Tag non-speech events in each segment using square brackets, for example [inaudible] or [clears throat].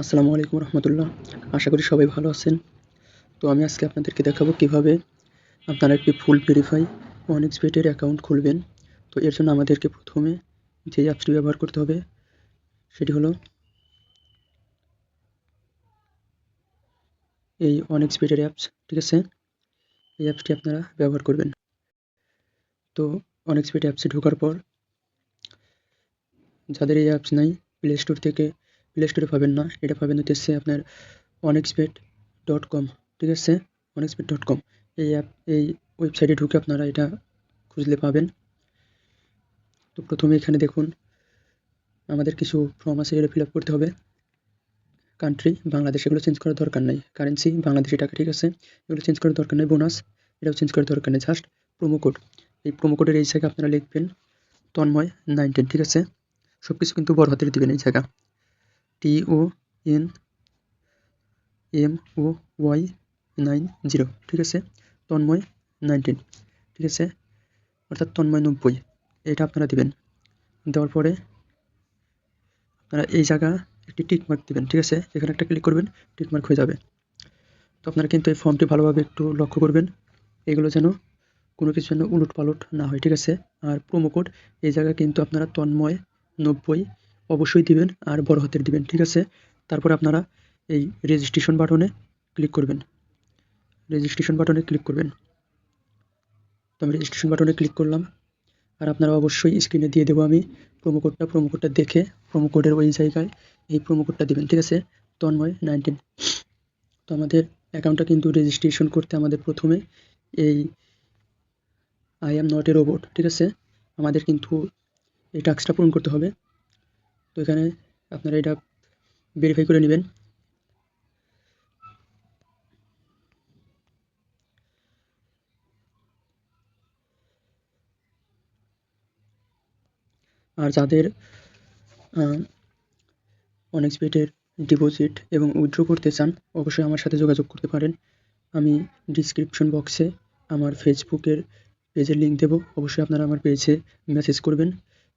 আসসালামু আলাইকুম রহমতুল্লাহ। আশা করি সবাই ভালো আছেন। তো আমি আজকে আপনাদেরকে দেখাবো কীভাবে আপনারা একটি ফুল ভেরিফাই ওয়ান এক্সপেটের অ্যাকাউন্ট খুলবেন। তো এর জন্য আমাদেরকে প্রথমে যে অ্যাপসটি ব্যবহার করতে হবে, সেটি হলো এই ওয়ান এক্সপেটের অ্যাপস ঠিক আছে? এই অ্যাপসটি আপনারা ব্যবহার করবেন। তো ওয়ান এক্সপেট অ্যাপসে ঢোকার পর, যাদের এই অ্যাপস নাই প্লে স্টোর থেকে প্লে স্টোরে পাবেন না। এটা পাবেন হচ্ছে আপনার অনেক্সপেট ডট কম ঠিক আছে? অনেক্সপেট ডট কম এই অ্যাপ এই ওয়েবসাইটে ঢুকে আপনারা এটা খুঁজলে পাবেন। তো প্রথমে এখানে দেখুন, আমাদের কিছু ফর্ম আছে এগুলো ফিল আপ করতে হবে। কান্ট্রি বাংলাদেশ, এগুলো চেঞ্জ করার দরকার নেই। কারেন্সি বাংলাদেশি টাকা, ঠিক আছে? এগুলো চেঞ্জ করার দরকার নেই বোনাস এটাও চেঞ্জ করার দরকার নেই জাস্ট প্রোমো কোড এই প্রোমো কোডের এই জায়গায় আপনারা লিখবেন, তন্ময় নাইনটিন ঠিক আছে? সব কিছু কিন্তু বড় হাতের দিবেন এই জায়গা। T O N M O Y nine zero ঠিক আছে? তন্ময় নাইনটিন ঠিক আছে? অর্থাৎ তন্ময় নব্বই। এটা আপনারা দিবেন। দেওয়ার পরে আপনারা এই জায়গা একটি টিক মার্ক দিবেন। ঠিক আছে? এখানে একটা ক্লিক করবেন টিক মার্ক হয়ে যাবে। তো আপনারা কিন্তু এই ফর্মটি ভালোভাবে একটু লক্ষ্য করবেন। এগুলো যেন কোনো কিছু যেন উলট পালট না হয়। ঠিক আছে? আর প্রোমো কোড এই জায়গায় কিন্তু আপনারা তন্ময় নব্বই অবশ্যই দিবেন আর বড় হাতের দিবেন, ঠিক আছে? তারপর আপনারা এই রেজিস্ট্রেশন বাটনে ক্লিক করবেন। রেজিস্ট্রেশন বাটনে ক্লিক করবেন। তো আমি রেজিস্ট্রেশন বাটনে ক্লিক করলাম। আর আপনারা অবশ্যই স্ক্রিনে দিয়ে দেবো আমি প্রোমো কোডটা প্রোমো কোডটা দেখে প্রোমো কোডের ওই জায়গায় এই প্রোমো কোডটা দেবেন, ঠিক আছে? তন্ময় নাইনটিন। তো আমাদের অ্যাকাউন্টটা কিন্তু রেজিস্ট্রেশন করতে আমাদের প্রথমে এই I am not a robot ঠিক আছে? আমাদের কিন্তু এই টাস্কটা পূরণ করতে হবে। এখানে আপনারা এটা ভেরিফাই করে নেবেন। আর যাদের অনেক্সপেটের ডিপোজিট এবং উইথড্র করতে চান, অবশ্যই আমার সাথে যোগাযোগ করতে পারেন। আমি ডিসক্রিপশন বক্সে আমার ফেসবুকের পেজের লিঙ্ক দেবো। অবশ্যই আপনারা আমার পেজে মেসেজ করবেন।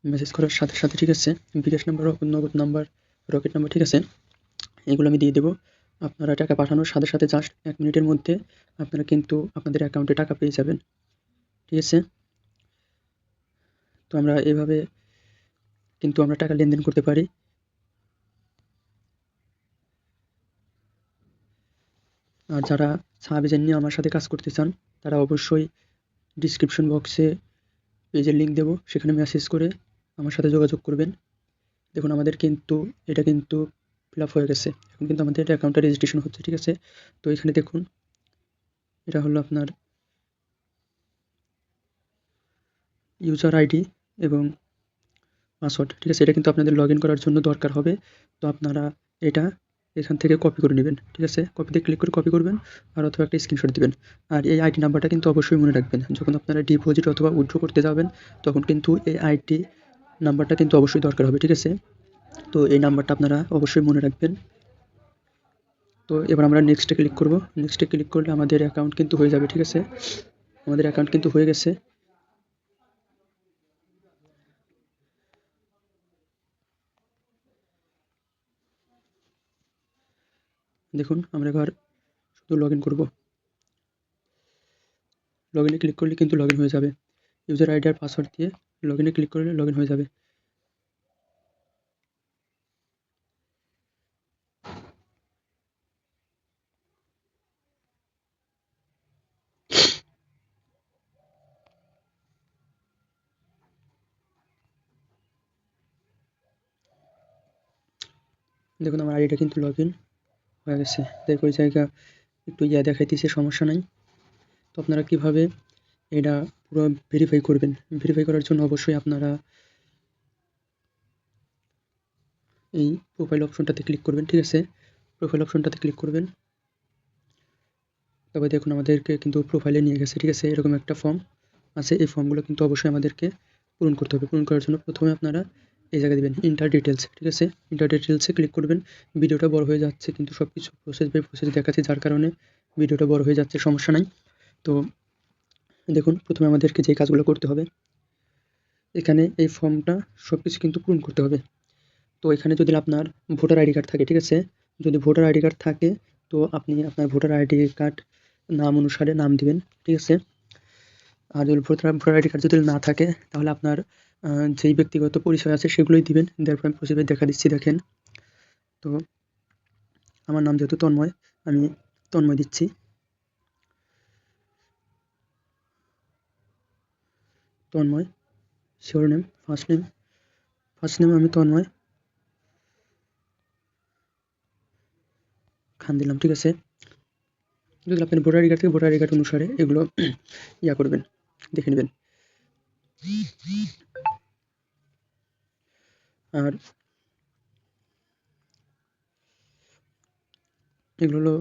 মেসেজ করার সাথে সাথে, ঠিক আছে? BKash number Nagad number Rocket number ঠিক আছে? এগুলো আমি দিয়ে দেবো। আপনারা টাকা পাঠানোর সাথে সাথে জাস্ট এক মিনিটের মধ্যে আপনারা কিন্তু আপনাদের অ্যাকাউন্টে টাকা পেয়ে যাবেন। ঠিক আছে? তো আমরা এভাবে কিন্তু আমরা টাকা লেনদেন করতে পারি। আর যারা সাহাবিজেন নিয়ে আমার সাথে কাজ করতে চান, তারা অবশ্যই ডিসক্রিপশন বক্সে পেজের লিঙ্ক দেবো। সেখানে মেসেজ করে আমার সাথে যোগাযোগ করবেন। দেখুন, আমাদের কিন্তু এটা কিন্তু ফিল হয়ে গেছে। এখন কিন্তু আমাদের অ্যাকাউন্টটা রেজিস্ট্রেশন হচ্ছে, ঠিক আছে? তো এখানে দেখুন, এটা হলো আপনার ইউজার আইডি এবং পাসওয়ার্ড ঠিক আছে? এটা কিন্তু আপনাদের লগ করার জন্য দরকার হবে। তো আপনারা এটা এখান থেকে কপি করে নেবেন, ঠিক আছে? কপিতে ক্লিক করে কপি করবেন আর অথবা একটা স্ক্রিনশট দিবেন। আর এই আইডি নাম্বারটা কিন্তু অবশ্যই মনে রাখবেন। যখন আপনারা ডিপোজিট অথবা উইথড্র করতে যাবেন, তখন কিন্তু এই আইডি নাম্বারটা কিন্তু অবশ্যই দরকার হবে, ঠিক আছে? তো এই নাম্বারটা আপনারা অবশ্যই মনে রাখবেন। তো এবার আমরা নেক্সটে ক্লিক করব। নেক্সটে ক্লিক করলে আমাদের অ্যাকাউন্ট কিন্তু হয়ে যাবে, ঠিক আছে? আমাদের অ্যাকাউন্ট কিন্তু হয়ে গেছে। দেখুন, আমরা এবার শুধু লগ ইন করব। লগ ইনে ক্লিক করলে কিন্তু লগ ইন হয়ে যাবে। ইউজার আইডি আর পাসওয়ার্ড দিয়ে লগ ইনে ক্লিক করলে লগ ইন হয়ে যাবে। দেখুন, আমার আইডিটা কিন্তু লগ ইন হয়ে গেছে। দেখ ওই জায়গা একটু ইয়া দেখাইতেছে, সমস্যা নাই। তো আপনারা কীভাবে এটা পুরো ভেরিফাই করবেন। ভেরিফাই করার জন্য অবশ্যই আপনারা এই প্রোফাইল অপশনটাতে ক্লিক করবেন, ঠিক আছে? প্রোফাইল অপশনটাতে ক্লিক করবেন। তবে দেখুন আমাদেরকে কিন্তু প্রোফাইলে নিয়ে গেছে, ঠিক আছে? এরকম একটা ফর্ম আছে, এই ফর্মগুলো কিন্তু অবশ্যই আমাদেরকে পূরণ করতে হবে। পূরণ করার জন্য প্রথমে আপনারা এই জায়গায় দেবেন ইন্টার ডিটেলস ঠিক আছে? ইন্টার ডিটেলসে ক্লিক করবেন। ভিডিওটা বড় হয়ে যাচ্ছে, কিন্তু সব কিছু প্রসেস বাই প্রসেস দেখাচ্ছে, যার কারণে ভিডিওটা বড় হয়ে যাচ্ছে, সমস্যা নাই। তো দেখুন, প্রথমে আমাদেরকে যে কাজগুলো করতে হবে, এখানে এই ফর্মটা সব কিছু কিন্তু পূরণ করতে হবে। তো এখানে যদি আপনার ভোটার আইডি কার্ড থাকে, ঠিক আছে? যদি ভোটার আইডি কার্ড থাকে, তো আপনি আপনার ভোটার আইডি কার্ড নাম অনুসারে নাম দিবেন, ঠিক আছে? আর যদি ভোটার ভোটার আইডি কার্ড যদি না থাকে, তাহলে আপনার যেই ব্যক্তিগত পরিচয় আছে সেগুলোই দিবেন। তারপর আমি প্রসিডার দেখা দিচ্ছি, দেখেন। তো আমার নাম যেহেতু তন্ময়, আমি তন্ময় দিচ্ছি। Tanmoy surname first name first name আমি তন্ময়। খান দিলাম, ঠিক আছে? যদি আপনি ভোটার আইডি কার্ড থেকে ভোটার আইডি কার্ড অনুসারে এগুলো [clears throat] ইয়া করবেন, দেখে নেবেন। আর এগুলো হলো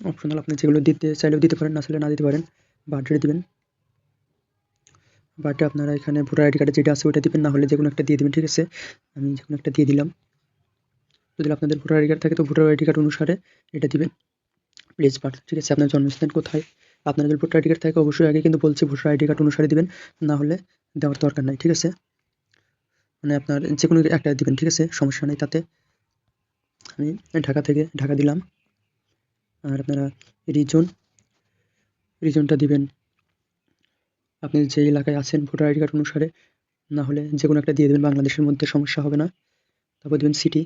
অপশনাল আপনি যেগুলো দিতে চাইলেও দিতে পারেন, না চাইলে না দিতে পারেন বার্থডে দিবেন। বার্থডে আপনারা এখানে ভোটার আইডি কার্ডে যেটা আছে ওটা দিবেন, না হলে যে কোনো একটা দিয়ে দিবেন, ঠিক আছে? আমি যে কোনো একটা দিয়ে দিলাম। যদি আপনাদের ভোটার আইডি কার্ড থাকে, তো ভোটার আইডি কার্ড অনুসারে এটা দিবেন। প্লেস বার্থ ঠিক আছে, আপনার জন্মস্থান কোথায়? আপনার যদি ভোটার আইডি কার্ড থাকে, অবশ্যই আগে কিন্তু বলছি, ভোটার আইডি কার্ড অনুসারে দিবেন, না হলে দেওয়ার দরকার নাই, ঠিক আছে? মানে আপনার যে কোনো একটা দিবেন, ঠিক আছে? সমস্যা নেই তাতে। আমি ঢাকা থেকে ঢাকা দিলাম। আর আপনারা রিজন রিজনটা দিবেন। আপনি যে এলাকায় আছেন ভোটার আইডি কার্ড অনুসারে, না হলে যে কোনো একটা দিয়ে দেবেন, বাংলাদেশের মধ্যে সমস্যা হবে না। তারপর দেবেন সিটি।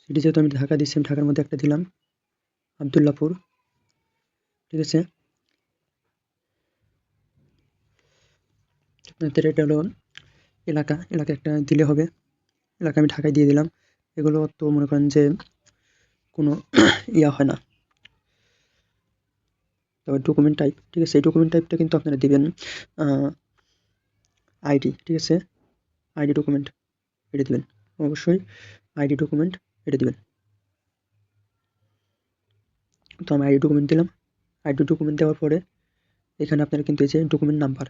সিটি যেহেতু আমি ঢাকা দিচ্ছি ঢাকার মধ্যে একটা দিলাম। আবদুল্লাপুর। ঠিক আছে? আপনাদের এটা হলো এলাকা এলাকা একটা দিলে হবে। এলাকা আমি ঢাকায় দিয়ে দিলাম। এগুলো তো মনে করেন যে কোনো ইয়া হয় না। তারপর ডকুমেন্ট টাইপ ঠিক আছে? এই ডকুমেন্ট টাইপটা কিন্তু আপনারা দেবেন আইডি ঠিক আছে? আইডি ডকুমেন্ট এটা দেবেন, অবশ্যই আইডি ডকুমেন্ট এটা দেবেন। তো আমি আইডি ডকুমেন্ট দিলাম। আইডি ডকুমেন্ট দেওয়ার পরে এখানে আপনারা কিন্তু এই যে ডকুমেন্ট নাম্বার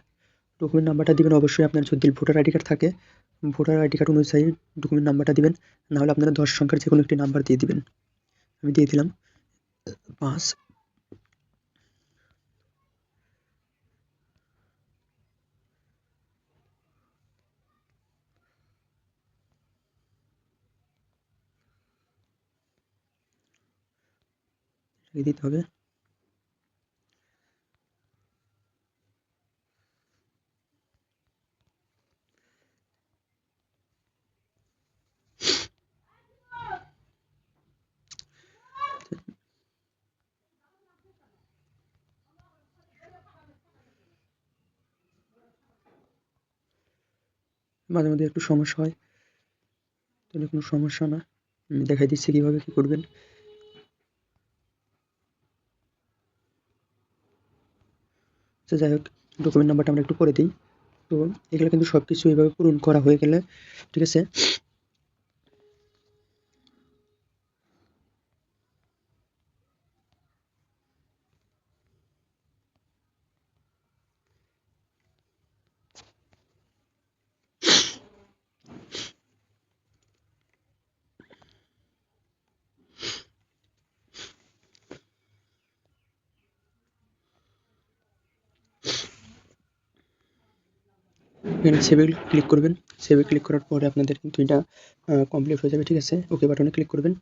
ডকুমেন্ট নাম্বারটা দিবেন অবশ্যই আপনার যদি ভোটার আইডি কার্ড থাকে ভোটার আইডি কার্ড অনুযায়ী ডকুমেন্ট নাম্বারটা দিবেন, নাহলে আপনারা দশ সংখ্যার যে কোনো একটি নাম্বার দিয়ে দিবেন। আমি দিয়ে দিলাম, পাঁচ দিতে হবে। মাঝে মধ্যে একটু সমস্যা হয়, তাহলে কোনো সমস্যা না। দেখাই দিচ্ছি কীভাবে কী করবেন। আচ্ছা যাই হোক ডকুমেন্ট নাম্বারটা আমরা একটু করে দিই। তো এগুলো কিন্তু সব কিছু এইভাবে পূরণ করা হয়ে গেলে, ঠিক আছে? এখানে সেভে ক্লিক করবেন। সেভে ক্লিক করার পরে আপনাদের কিন্তু এটা কমপ্লিট হয়ে যাবে, ঠিক আছে? ওকে বাটনে ক্লিক করবেন।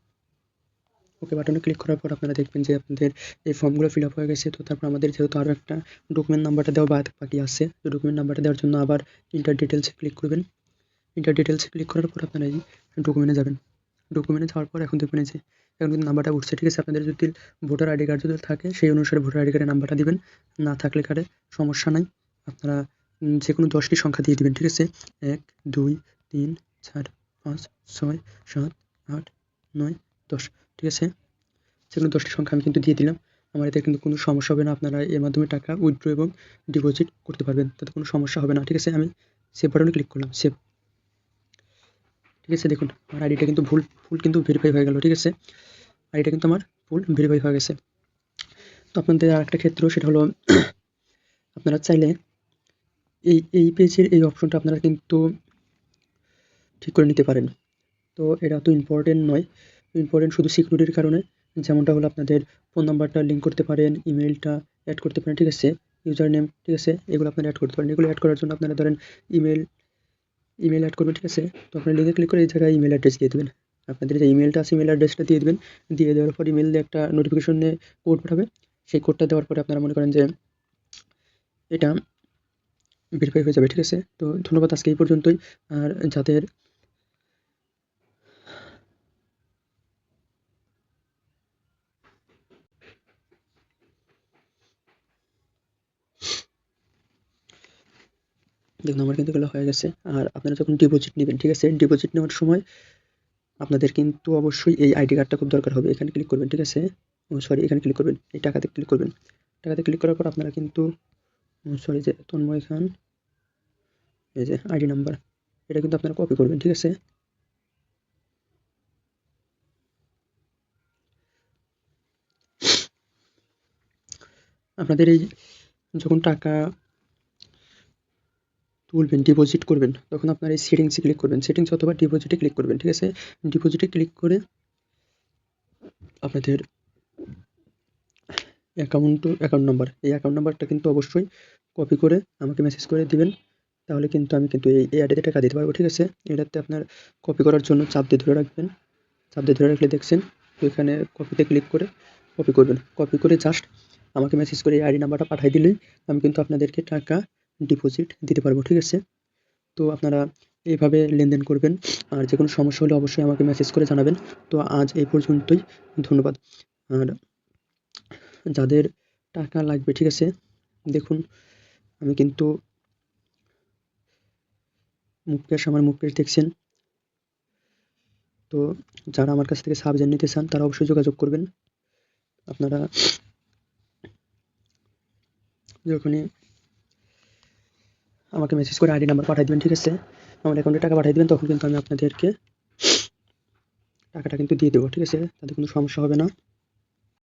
ওকে বাটনে ক্লিক করার পর আপনারা দেখবেন যে আপনাদের এই ফর্মগুলো ফিল আপ হয়ে গেছে। তো তারপর আমাদের যেহেতু আরও একটা ডকুমেন্ট নাম্বারটা দেওয়া বাকি আছে, তো ডকুমেন্ট নাম্বারটা দেওয়ার জন্য আবার ইন্টার ডিটেলসে ক্লিক করবেন। ইন্টার ডিটেলসে ক্লিক করার পর আপনারা এই ডকুমেন্টে যাবেন। ডকুমেন্টে যাওয়ার পর এখন দেখবেন যে, এখন কিন্তু নাম্বারটা উঠছে, ঠিক আছে? আপনাদের যদি ভোটার আইডি কার্ড যদি থাকে, সেই অনুসারে ভোটার আইডি কার্ডের নাম্বারটা দিবেন। না থাকলে কার্ডে সমস্যা নাই। আপনারা যে কোনো দশটি সংখ্যা দিয়ে দিবেন, ঠিক আছে? এক, দুই, তিন, চার, পাঁচ, ছয়, সাত, আট, নয়, দশ, ঠিক আছে? যে কোনো দশটি সংখ্যা আমি কিন্তু দিয়ে দিলাম। আমার এতে কিন্তু কোনো সমস্যা হবে না। আপনারা এর মাধ্যমে টাকা উইথড্র এবং ডিপোজিট করতে পারবেন। তাতে কোনো সমস্যা হবে না, ঠিক আছে? আমি সেভ বাটনে ক্লিক করলাম সেভ ঠিক আছে, দেখুন, আমার আইডিটা কিন্তু ভুল ভুল কিন্তু ভেরিফাই হয়ে গেল, ঠিক আছে? আইডিটা কিন্তু আমার ভুল ভেরিফাই হয়ে গেছে। তো আপনাদের আর একটা ক্ষেত্র, সেটা হলো, [clears throat] আপনারা চাইলে এই এই পেজের এই অপশনটা আপনারা কিন্তু ঠিক করে নিতে পারেন। তো এটা তো ইম্পর্টেন্ট নয়। ইম্পর্টেন্ট শুধু সিকিউরিটির কারণে। যেমনটা হলো আপনাদের ফোন নাম্বারটা লিঙ্ক করতে পারেন ইমেলটা অ্যাড করতে পারেন, ঠিক আছে? ইউজার নেম ঠিক আছে? এগুলো আপনারা অ্যাড করতে পারেন। এগুলো অ্যাড করার জন্য আপনারা ধরেন ইমেল ইমেল অ্যাড করবেন, ঠিক আছে? তো আপনার লিঙ্কে ক্লিক করে এই জায়গায় ইমেল অ্যাড্রেস দিয়ে দেবেন। আপনাদের যে ইমেলটা আছে ইমেল অ্যাড্রেসটা দিয়ে দেবেন। দিয়ে দেওয়ার পর ইমেল দিয়ে একটা নোটিফিকেশনে কোড পাঠাবে। সেই কোডটা দেওয়ার পরে আপনারা মনে করেন যে এটা ভেরিফাই হয়ে যাবে, ঠিক আছে? তো ধন্যবাদ আজকে এই পর্যন্তই। আর যাদের দেখুন আমার কিন্তু এগুলো হয়ে গেছে। আর আপনারা যখন ডিপোজিট নেবেন, ঠিক আছে? ডিপোজিট নেওয়ার সময় আপনাদের কিন্তু অবশ্যই এই আইডি কার্ডটা খুব দরকার হবে। এখানে ক্লিক করবেন, ঠিক আছে? সরি এখানে ক্লিক করবেন। এই টাকাতে ক্লিক করবেন। টাকাতে ক্লিক করার পর আপনারা কিন্তু সরি যে তন্ময় খান। এই যে আইডি নাম্বার এটা কিন্তু আপনারা কপি করবেন, ঠিক আছে? আপনাদের এই যখন টাকা তুলবেন ডিপোজিট করবেন, তখন আপনার এই সেটিংসে ক্লিক করবেন। সেটিংস অথবা ডিপোজিটে ক্লিক করবেন, ঠিক আছে? ডিপোজিটে ক্লিক করে আপনাদের অ্যাকাউন্ট অ্যাকাউন্ট নাম্বার এই অ্যাকাউন্ট নাম্বারটা কিন্তু অবশ্যই কপি করে আমাকে মেসেজ করে দিবেন। তাহলে কিন্তু আমি কিন্তু এই আইডিতে টাকা দিতে পারব, ঠিক আছে? এটাতে আপনার কপি করার জন্য চাপ দিয়ে ধরে রাখবেন। চাপ দিয়ে ধরে রাখলে দেখছেন তো এখানে কপিতে ক্লিক করে কপি করবেন। কপি করে জাস্ট আমাকে মেসেজ করে এই আইডি নাম্বারটা পাঠিয়ে দিলেই আমি কিন্তু আপনাদেরকে টাকা ডিপোজিট দিতে পারব, ঠিক আছে? তো আপনারা এইভাবে লেনদেন করবেন। আর যে কোনো সমস্যা হলে অবশ্যই আমাকে মেসেজ করে জানাবেন। তো আজ এই পর্যন্তই। ধন্যবাদ। আর যাদের টাকা লাগবে, ঠিক আছে? দেখুন, আমি কিন্তু মুকেশ, আমার মুকেশ দেখছেন। তো যারা আমার কাছ থেকে সাবজেক্ট নিতে চান, তারা অবশ্যই যোগাযোগ করবেন। আপনারা যখনই আমাকে মেসেজ করে আইডি নাম্বার পাঠিয়ে দেবেন, ঠিক আছে? আমার অ্যাকাউন্টে টাকা পাঠিয়ে দেবেন, তখন কিন্তু আমি আপনাদেরকে টাকাটা কিন্তু দিয়ে দেবো, ঠিক আছে? তাতে কোনো সমস্যা হবে না।